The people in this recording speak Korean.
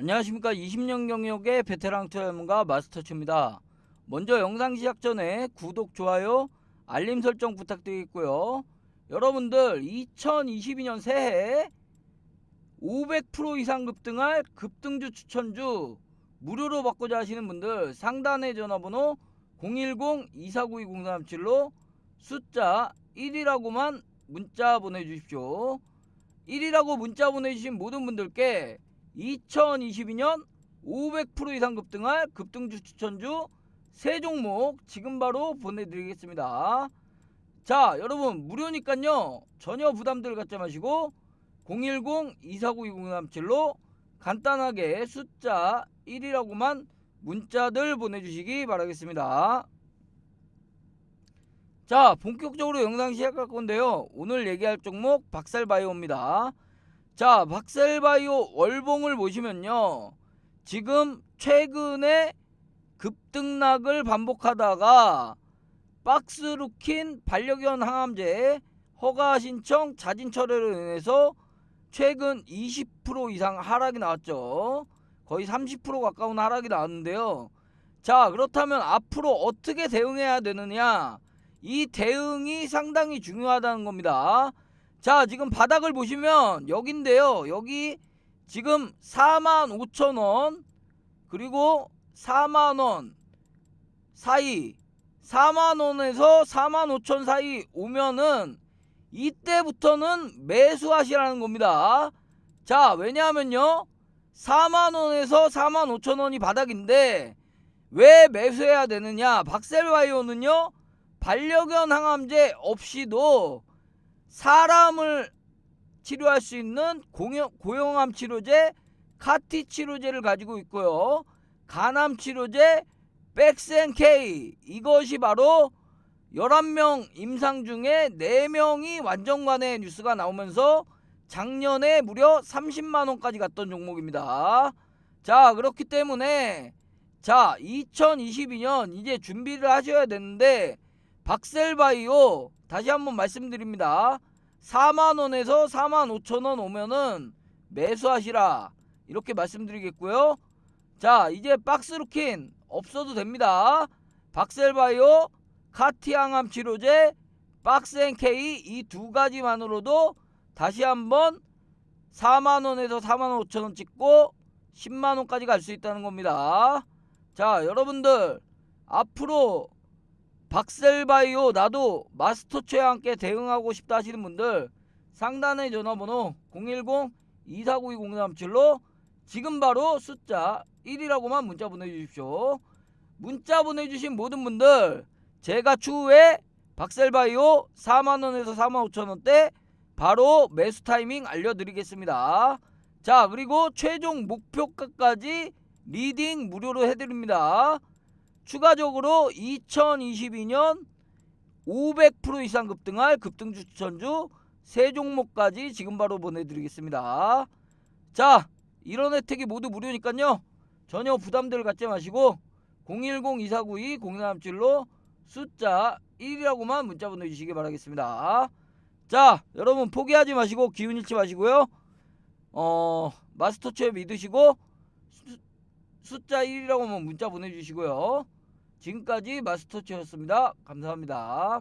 안녕하십니까 20년 경력의 베테랑 투자 전문가 마스터츠입니다. 먼저 영상 시작 전에 구독, 좋아요, 알림 설정 부탁드리겠고요. 여러분들 2022년 새해 500% 이상 급등할 급등주 추천주 무료로 받고자 하시는 분들 상단의 전화번호 010-2492-0337로 숫자 1이라고만 문자 보내주십시오. 1이라고 문자 보내주신 모든 분들께 2022년 500% 이상 급등할 급등주 추천주 세 종목 지금 바로 보내드리겠습니다. 자, 여러분 무료니까요 전혀 부담들 갖지 마시고 010-2492-0337로 간단하게 숫자 1이라고만 문자들 보내주시기 바라겠습니다. 자, 본격적으로 영상 시작할 건데요. 오늘 얘기할 종목 박살바이오입니다. 자, 박셀바이오 월봉을 보시면요. 지금 최근에 급등락을 반복하다가 박스루킨 반려견 항암제 허가 신청 자진 철회로 인해서 최근 20% 이상 하락이 나왔죠. 거의 30% 가까운 하락이 나왔는데요. 자, 그렇다면 앞으로 어떻게 대응해야 되느냐? 이 대응이 상당히 중요하다는 겁니다. 자, 지금 바닥을 보시면 여긴데요. 여기 지금 45,000원 그리고 4만원 사이 4만원에서 45,000 사이 오면은 이때부터는 매수하시라는 겁니다. 자, 왜냐하면요. 4만원에서 45,000원이 바닥인데 왜 매수해야 되느냐? 박셀바이오는요. 반려견 항암제 없이도 사람을 치료할 수 있는 고용암 치료제 카티 치료제를 가지고 있고요. 간암 치료제 백센케이 이것이 바로 11명 임상 중에 4명이 완전관의 뉴스가 나오면서 작년에 무려 30만 원까지 갔던 종목입니다. 자, 그렇기 때문에 자, 2022년 이제 준비를 하셔야 되는데 박셀바이오 다시 한번 말씀드립니다. 4만원에서 4만 5천원 오면은 매수하시라. 이렇게 말씀드리겠고요. 자, 이제 박스루킨 없어도 됩니다. 박셀바이오, 카티항암 치료제, 박스앤케이 이 두 가지만으로도 다시 한번 4만원에서 4만 5천원 찍고 10만원까지 갈 수 있다는 겁니다. 자, 여러분들 앞으로 박셀바이오 나도 마스터체와 함께 대응하고 싶다 하시는 분들 상단의 전화번호 010-2492-0337로 지금 바로 숫자 1이라고만 문자 보내주십시오. 문자 보내주신 모든 분들 제가 추후에 박셀바이오 4만원에서 4만 5천원대 바로 매수 타이밍 알려드리겠습니다. 자 그리고 최종 목표가까지 리딩 무료로 해드립니다. 추가적으로 2022년 500% 이상 급등할 급등주 추천주 세 종목까지 지금 바로 보내드리겠습니다. 자, 이런 혜택이 모두 무료니까요. 전혀 부담들 갖지 마시고 010-2492-0337로 숫자 1이라고만 문자 보내주시기 바라겠습니다. 자, 여러분 포기하지 마시고 기운 잃지 마시고요. 어, 마스터체 믿으시고 수, 숫자 1이라고만 문자 보내주시고요. 지금까지 마스터체였습니다. 감사합니다.